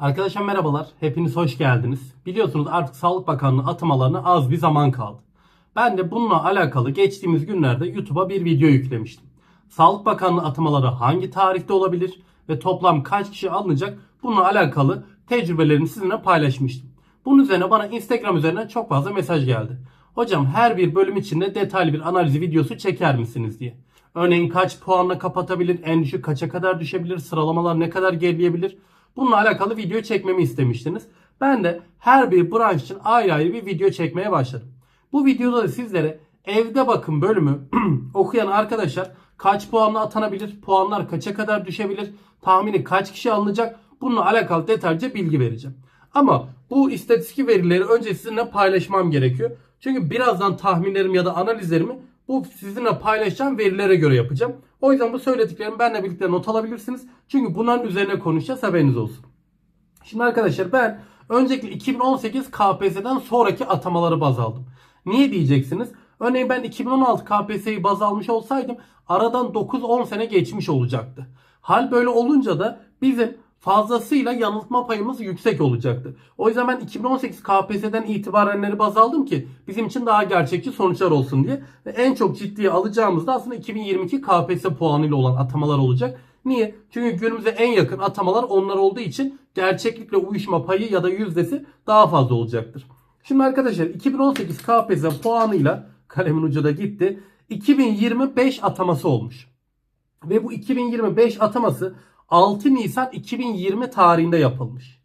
Arkadaşlar merhabalar. Hepiniz hoş geldiniz. Biliyorsunuz artık Sağlık Bakanlığı atamalarına az bir zaman kaldı. Ben de bununla alakalı geçtiğimiz günlerde YouTube'a bir video yüklemiştim. Sağlık Bakanlığı atamaları hangi tarihte olabilir ve toplam kaç kişi alınacak bununla alakalı tecrübelerimi sizinle paylaşmıştım. Bunun üzerine bana Instagram üzerinden çok fazla mesaj geldi. Hocam her bir bölüm içinde detaylı bir analiz videosu çeker misiniz diye. Örneğin kaç puanla kapatabilir, en düşük kaça kadar düşebilir, sıralamalar ne kadar gerileyebilir. Bununla alakalı video çekmemi istemiştiniz. Ben de her bir branş için ayrı ayrı bir video çekmeye başladım. Bu videoda da sizlere evde bakım bölümü okuyan arkadaşlar kaç puanla atanabilir, puanlar kaça kadar düşebilir, tahmini kaç kişi alınacak bununla alakalı detaylıca bilgi vereceğim. Ama bu istatistik verileri önce sizinle paylaşmam gerekiyor. Çünkü birazdan tahminlerim ya da analizlerimi bu sizinle paylaşacağım verilere göre yapacağım. O yüzden bu söylediklerimi benimle birlikte not alabilirsiniz. Çünkü bunların üzerine konuşacağız haberiniz olsun. Şimdi arkadaşlar ben öncelikle 2018 KPSS'den sonraki atamaları baz aldım. Niye diyeceksiniz? Örneğin ben 2016 KPSS'yi baz almış olsaydım aradan 9-10 sene geçmiş olacaktı. Hal böyle olunca da bizim fazlasıyla yanıltma payımız yüksek olacaktı. O yüzden ben 2018 KPSS'den itibarenleri baz aldım ki bizim için daha gerçekçi sonuçlar olsun diye. Ve en çok ciddiye alacağımız da aslında 2022 KPSS puanıyla olan atamalar olacak. Niye? Çünkü günümüze en yakın atamalar onlar olduğu için gerçeklikle uyuşma payı ya da yüzdesi daha fazla olacaktır. Şimdi arkadaşlar 2018 KPSS puanıyla kalemin ucu da gitti. 2025 ataması olmuş. Ve bu 2025 ataması 6 Nisan 2020 tarihinde yapılmış.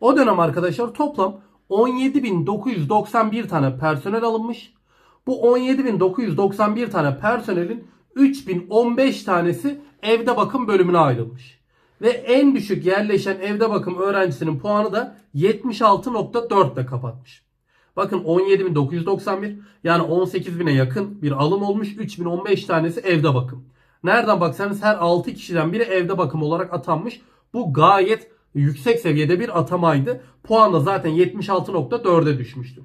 O dönem arkadaşlar toplam 17.991 tane personel alınmış. Bu 17.991 tane personelin 3015 tanesi evde bakım bölümüne ayrılmış. Ve en düşük yerleşen evde bakım öğrencisinin puanı da 76.4 ile kapatmış. Bakın 17.991 yani 18.000'e yakın bir alım olmuş. 3015 tanesi evde bakım. Nereden baksanız her 6 kişiden biri evde bakım olarak atanmış. Bu gayet yüksek seviyede bir atamaydı. Puan da zaten 76.4'e düşmüştü.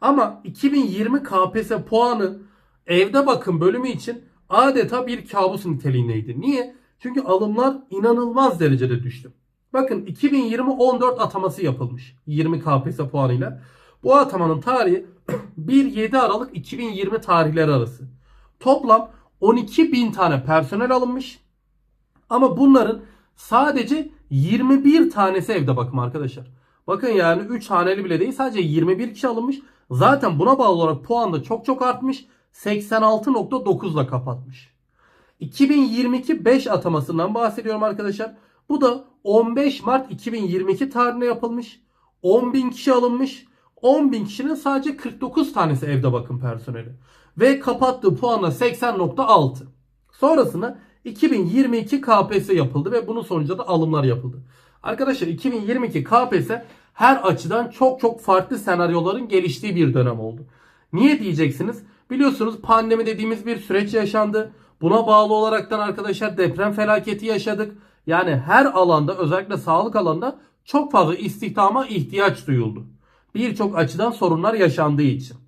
Ama 2020 KPSS puanı evde bakım bölümü için adeta bir kabus niteliğindeydi. Niye? Çünkü alımlar inanılmaz derecede düştü. Bakın 2020 14 ataması yapılmış 20 KPSS puanıyla. Bu atamanın tarihi 1-7 Aralık 2020 tarihleri arası. Toplam 12 bin tane personel alınmış. Ama bunların sadece 21 tanesi evde bakım arkadaşlar. Bakın yani 3 haneli bile değil sadece 21 kişi alınmış. Zaten buna bağlı olarak puan da çok çok artmış. 86.9 ile kapatmış. 2022 5 atamasından bahsediyorum arkadaşlar. Bu da 15 Mart 2022 tarihinde yapılmış. 10.000 kişi alınmış. 10.000 kişinin sadece 49 tanesi evde bakım personeli. Ve kapattığı puanla 80.6. Sonrasında 2022 KPSS yapıldı ve bunun sonucunda da alımlar yapıldı. Arkadaşlar 2022 KPSS her açıdan çok çok farklı senaryoların geliştiği bir dönem oldu. Niye diyeceksiniz? Biliyorsunuz pandemi dediğimiz bir süreç yaşandı. Buna bağlı olaraktan arkadaşlar deprem felaketi yaşadık. Yani her alanda özellikle sağlık alanında çok fazla istihdama ihtiyaç duyuldu. Birçok açıdan sorunlar yaşandığı için.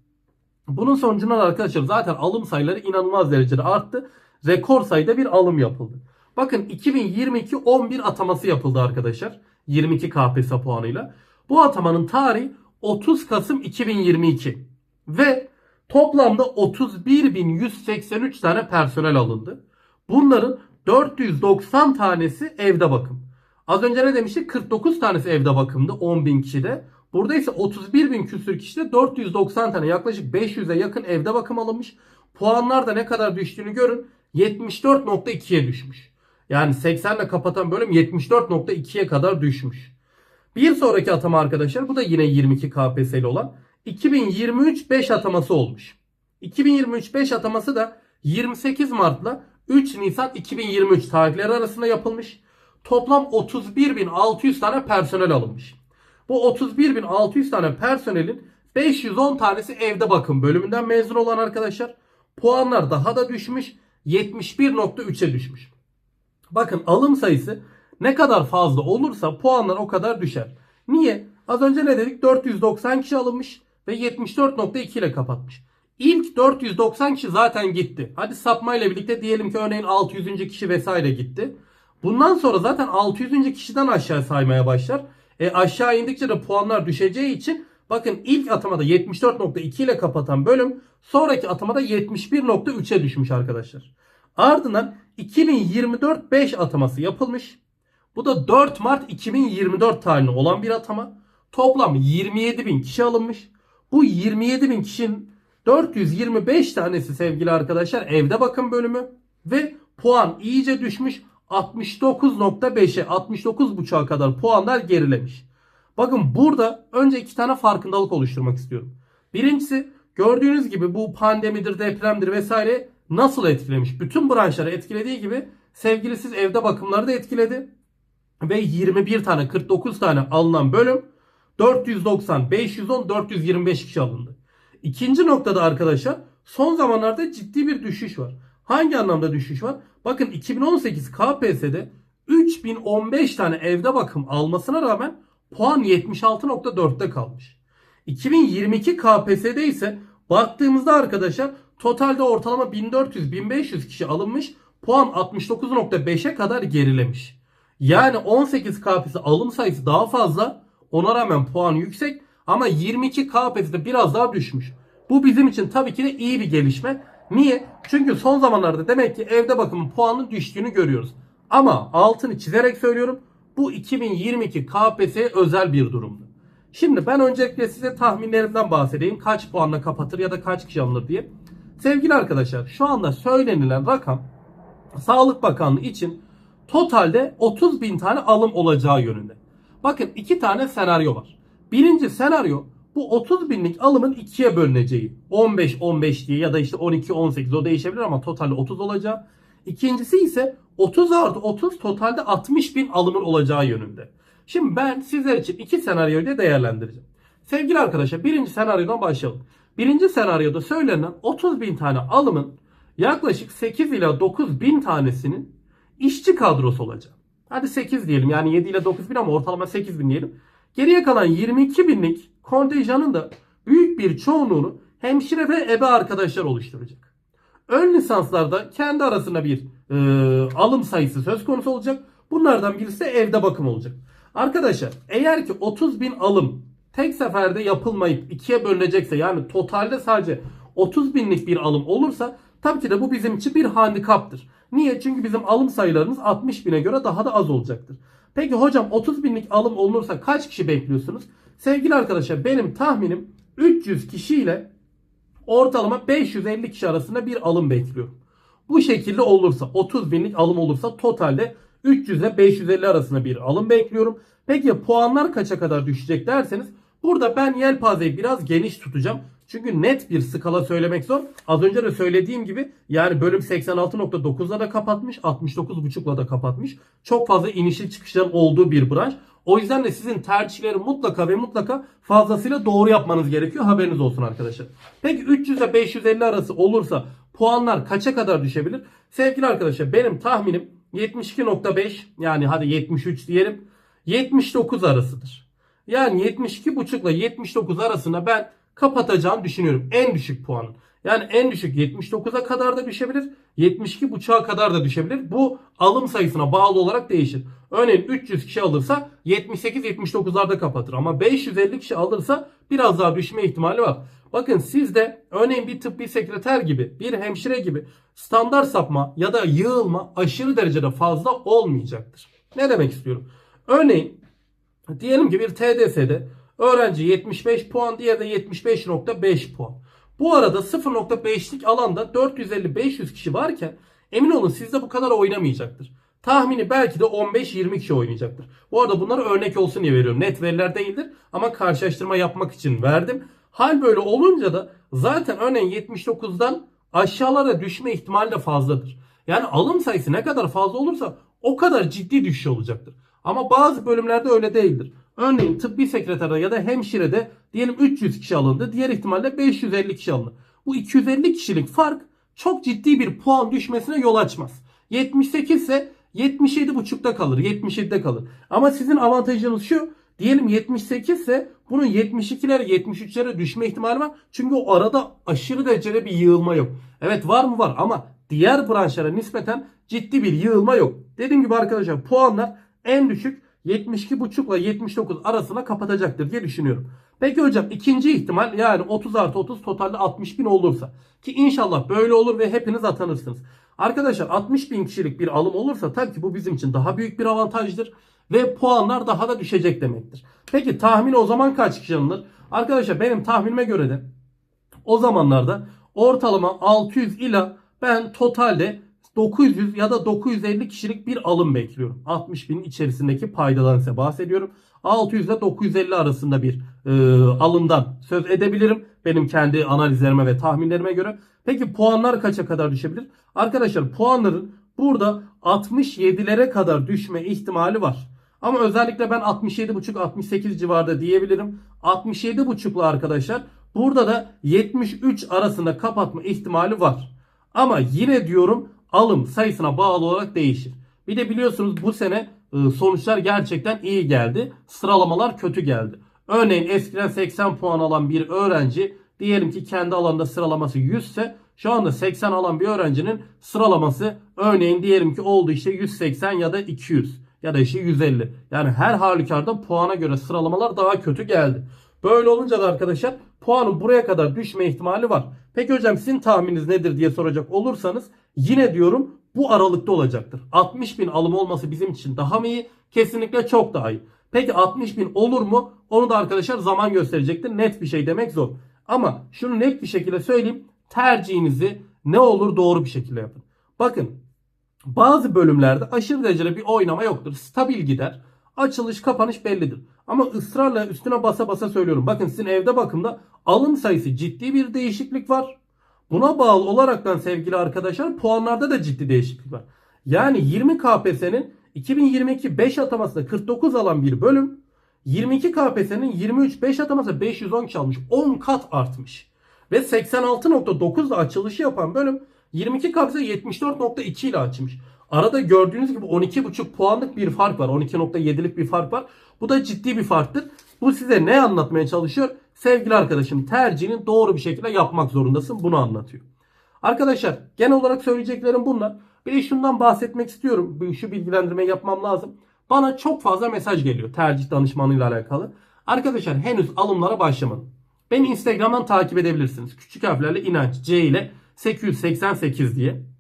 Bunun sonucunda arkadaşlar zaten alım sayıları inanılmaz derecede arttı. Rekor sayıda bir alım yapıldı. Bakın 2022 11 ataması yapıldı arkadaşlar. 22 KPSS puanıyla. Bu atamanın tarihi 30 Kasım 2022. Ve toplamda 31.183 tane personel alındı. Bunların 490 tanesi evde bakım. Az önce ne demiştik? 49 tanesi evde bakımdı 10.000 kişide. Burada ise 31 bin küsür kişide 490 tane yaklaşık 500'e yakın evde bakım alınmış. Puanlar da ne kadar düştüğünü görün. 74.2'ye düşmüş. Yani 80 ile kapatan bölüm 74.2'ye kadar düşmüş. Bir sonraki atama arkadaşlar bu da yine 22 KPSS'li olan 2023 5 ataması olmuş. 2023 5 ataması da 28 Mart'la 3 Nisan 2023 tarihleri arasında yapılmış. Toplam 31.600 tane personel alınmış. Bu 31.600 tane personelin 510 tanesi evde bakım bölümünden mezun olan arkadaşlar. Puanlar daha da düşmüş. 71.3'e düşmüş. Bakın alım sayısı ne kadar fazla olursa puanlar o kadar düşer. Niye? Az önce ne dedik? 490 kişi alınmış ve 74.2 ile kapatmış. İlk 490 kişi zaten gitti. Hadi sapmayla birlikte diyelim ki örneğin 600. kişi vesaire gitti. Bundan sonra zaten 600. kişiden aşağı saymaya başlar. E aşağı indikçe de puanlar düşeceği için bakın ilk atamada 74.2 ile kapatan bölüm sonraki atamada 71.3'e düşmüş arkadaşlar. Ardından 2024 5 ataması yapılmış. Bu da 4 Mart 2024 tarihinde olan bir atama. Toplam 27 bin kişi alınmış. Bu 27 bin kişinin 425 tanesi sevgili arkadaşlar evde bakım bölümü ve puan iyice düşmüş 69.5'e 69.5'a kadar puanlar gerilemiş. Bakın burada önce iki tane farkındalık oluşturmak istiyorum. Birincisi gördüğünüz gibi bu pandemidir, depremdir vesaire nasıl etkilemiş? Bütün branşları etkilediği gibi sevgilisiz evde bakımları da etkiledi. Ve 21 tane 49 tane alınan bölüm 490, 510, 425 kişi alındı. İkinci noktada arkadaşlar son zamanlarda ciddi bir düşüş var. Hangi anlamda düşüş var? Bakın 2018 KPSS'de 3015 tane evde bakım almasına rağmen puan 76.4'te kalmış. 2022 KPSS'de ise baktığımızda arkadaşlar totalde ortalama 1400-1500 kişi alınmış. Puan 69.5'e kadar gerilemiş. Yani 18 KPSS alım sayısı daha fazla. Ona rağmen puan yüksek. Ama 22 KPSS'de biraz daha düşmüş. Bu bizim için tabii ki de iyi bir gelişme. Niye? Çünkü son zamanlarda demek ki evde bakımın puanının düştüğünü görüyoruz. Ama altını çizerek söylüyorum. Bu 2022 KPSS'ye özel bir durumdu. Şimdi ben öncelikle size tahminlerimden bahsedeyim. Kaç puanla kapatır ya da kaç kişi alınır diye. Sevgili arkadaşlar şu anda söylenilen rakam Sağlık Bakanlığı için totalde 30 bin tane alım olacağı yönünde. Bakın iki tane senaryo var. Birinci senaryo bu 30 binlik alımın ikiye bölüneceği. 15-15 diye ya da işte 12-18 o değişebilir ama totalde 30 olacağı. İkincisi ise 30 artı 30 totalde 60 bin alımın olacağı yönünde. Şimdi ben sizler için iki senaryoyu da değerlendireceğim. Sevgili arkadaşlar birinci senaryodan başlayalım. Birinci senaryoda söylenen 30 bin tane alımın yaklaşık 8 ila 9 bin tanesinin işçi kadrosu olacak. Hadi 8 diyelim yani 7 ile 9 bin ama ortalama 8 bin diyelim. Geriye kalan 22 binlik kontenjanın da büyük bir çoğunluğunu hemşire ve ebe arkadaşlar oluşturacak. Ön lisanslarda kendi arasında bir e, alım sayısı söz konusu olacak. Bunlardan birisi de evde bakım olacak. Arkadaşlar eğer ki 30 bin alım tek seferde yapılmayıp ikiye bölünecekse yani totalde sadece 30 binlik bir alım olursa tabii ki de bu bizim için bir handikaptır. Niye? Çünkü bizim alım sayılarımız 60 bine göre daha da az olacaktır. Peki hocam 30 binlik alım olursa kaç kişi bekliyorsunuz? Sevgili arkadaşlar benim tahminim 300 kişiyle ortalama 550 kişi arasında bir alım bekliyorum. Bu şekilde olursa 30 binlik alım olursa totalde 300 ile 550 arasında bir alım bekliyorum. Peki puanlar kaça kadar düşecek derseniz burada ben yelpazeyi biraz geniş tutacağım. Çünkü net bir skala söylemek zor. Az önce de söylediğim gibi yani bölüm 86.9'la da kapatmış, 69.5'la da kapatmış. Çok fazla inişli çıkışların olduğu bir branş. O yüzden de sizin tercihleri mutlaka ve mutlaka fazlasıyla doğru yapmanız gerekiyor. Haberiniz olsun arkadaşlar. Peki 300 ile 550 arası olursa puanlar kaça kadar düşebilir? Sevgili arkadaşlar benim tahminim 72.5 yani hadi 73 diyelim 79 arasıdır. Yani 72.5 ile 79 arasında ben kapatacağını düşünüyorum. En düşük puanın. Yani en düşük 79'a kadar da düşebilir. 72.5'a kadar da düşebilir. Bu alım sayısına bağlı olarak değişir. Örneğin 300 kişi alırsa 78-79'larda kapatır. Ama 550 kişi alırsa biraz daha düşme ihtimali var. Bakın sizde örneğin bir tıbbi sekreter gibi, bir hemşire gibi standart sapma ya da yığılma aşırı derecede fazla olmayacaktır. Ne demek istiyorum? Örneğin diyelim ki bir TDS'de öğrenci 75 puan, diğeri de 75.5 puan. Bu arada 0.5'lik alanda 450-500 kişi varken emin olun sizde bu kadar oynamayacaktır. Tahmini belki de 15-20 kişi oynayacaktır. Bu arada bunları örnek olsun diye veriyorum. Net veriler değildir ama karşılaştırma yapmak için verdim. Hal böyle olunca da zaten örneğin 79'dan aşağılara düşme ihtimali de fazladır. Yani alım sayısı ne kadar fazla olursa o kadar ciddi düşüş olacaktır. Ama bazı bölümlerde öyle değildir. Örneğin tıbbi sekreterde ya da hemşirede diyelim 300 kişi alındı. Diğer ihtimalle 550 kişi alındı. Bu 250 kişilik fark çok ciddi bir puan düşmesine yol açmaz. 78 ise 77.5'da kalır. 77'de kalır. Ama sizin avantajınız şu. Diyelim 78 ise bunun 72'lere 73'lere düşme ihtimali var. Çünkü o arada aşırı derecede bir yığılma yok. Evet var mı var ama diğer branşlara nispeten ciddi bir yığılma yok. Dediğim gibi arkadaşlar puanlar en düşük 72,5 ile 79 arasına kapatacaktır diye düşünüyorum. Peki hocam ikinci ihtimal yani 30 artı 30 totalde 60 bin olursa ki inşallah böyle olur ve hepiniz atanırsınız. Arkadaşlar 60 bin kişilik bir alım olursa tabii ki bu bizim için daha büyük bir avantajdır ve puanlar daha da düşecek demektir. Peki tahmin o zaman kaç kişi alınır? Arkadaşlar benim tahminime göre de o zamanlarda ortalama 600 ila ben totalde 900 ya da 950 kişilik bir alım bekliyorum. 60 bin içerisindeki paydadan size bahsediyorum. 600 ile 950 arasında bir e, alımdan söz edebilirim. Benim kendi analizlerime ve tahminlerime göre. Peki puanlar kaça kadar düşebilir? Arkadaşlar puanların burada 67'lere kadar düşme ihtimali var. Ama özellikle ben 67.5-68 civarında diyebilirim. 67.5'lu arkadaşlar burada da 73 arasında kapatma ihtimali var. Ama yine diyorum alım sayısına bağlı olarak değişir. Bir de biliyorsunuz bu sene e, sonuçlar gerçekten iyi geldi. Sıralamalar kötü geldi. Örneğin eskiden 80 puan alan bir öğrenci diyelim ki kendi alanında sıralaması 100 ise şu anda 80 alan bir öğrencinin sıralaması örneğin diyelim ki oldu işte 180 ya da 200 ya da işte 150. Yani her halükarda puana göre sıralamalar daha kötü geldi. Böyle olunca da arkadaşlar puanın buraya kadar düşme ihtimali var. Peki hocam sizin tahmininiz nedir diye soracak olursanız yine diyorum bu aralıkta olacaktır. 60 bin alım olması bizim için daha mı iyi? Kesinlikle çok daha iyi. Peki 60 bin olur mu? Onu da arkadaşlar zaman gösterecektir. Net bir şey demek zor. Ama şunu net bir şekilde söyleyeyim. Tercihinizi ne olur doğru bir şekilde yapın. Bakın bazı bölümlerde aşırı derecede bir oynama yoktur. Stabil gider. Açılış kapanış bellidir. Ama ısrarla üstüne basa basa söylüyorum. Bakın sizin evde bakımda alım sayısı ciddi bir değişiklik var. Buna bağlı olaraktan sevgili arkadaşlar puanlarda da ciddi değişiklik var. Yani 20 KPSS'nin 2022 5 atamasında 49 alan bir bölüm 22 KPSS'nin 23 5 atamasında 510 kişi almış. 10 kat artmış. Ve 86.9'da açılışı yapan bölüm 22 KPSS 74.2 ile açmış. Arada gördüğünüz gibi 12.5 puanlık bir fark var. 12.7'lik bir fark var. Bu da ciddi bir farktır. Bu size ne anlatmaya çalışıyor? Sevgili arkadaşım tercihini doğru bir şekilde yapmak zorundasın. Bunu anlatıyor. Arkadaşlar genel olarak söyleyeceklerim bunlar. Bir de şundan bahsetmek istiyorum. Şu bilgilendirmeyi yapmam lazım. Bana çok fazla mesaj geliyor tercih danışmanıyla alakalı. Arkadaşlar henüz alımlara başlamadım. Beni Instagram'dan takip edebilirsiniz. Küçük harflerle inanç C ile 888 diye.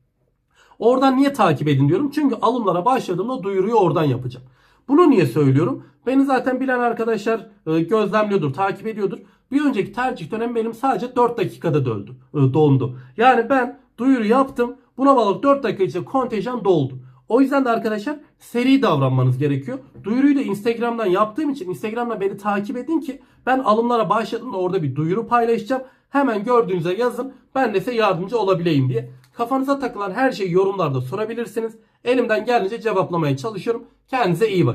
Oradan niye takip edin diyorum? Çünkü alımlara başladığımda duyuruyu oradan yapacağım. Bunu niye söylüyorum? Beni zaten bilen arkadaşlar e, gözlemliyordur, takip ediyordur. Bir önceki tercih dönem benim sadece 4 dakikada döldü, e, dondu. Yani ben duyuru yaptım. Buna bağlı 4 dakika içinde kontenjan doldu. O yüzden de arkadaşlar seri davranmanız gerekiyor. Duyuruyu da Instagram'dan yaptığım için Instagram'da beni takip edin ki ben alımlara başladığımda orada bir duyuru paylaşacağım. Hemen gördüğünüzde yazın. Ben de size yardımcı olabileyim diye. Kafanıza takılan her şeyi yorumlarda sorabilirsiniz. Elimden geldiğince cevaplamaya çalışıyorum. Kendinize iyi bakın.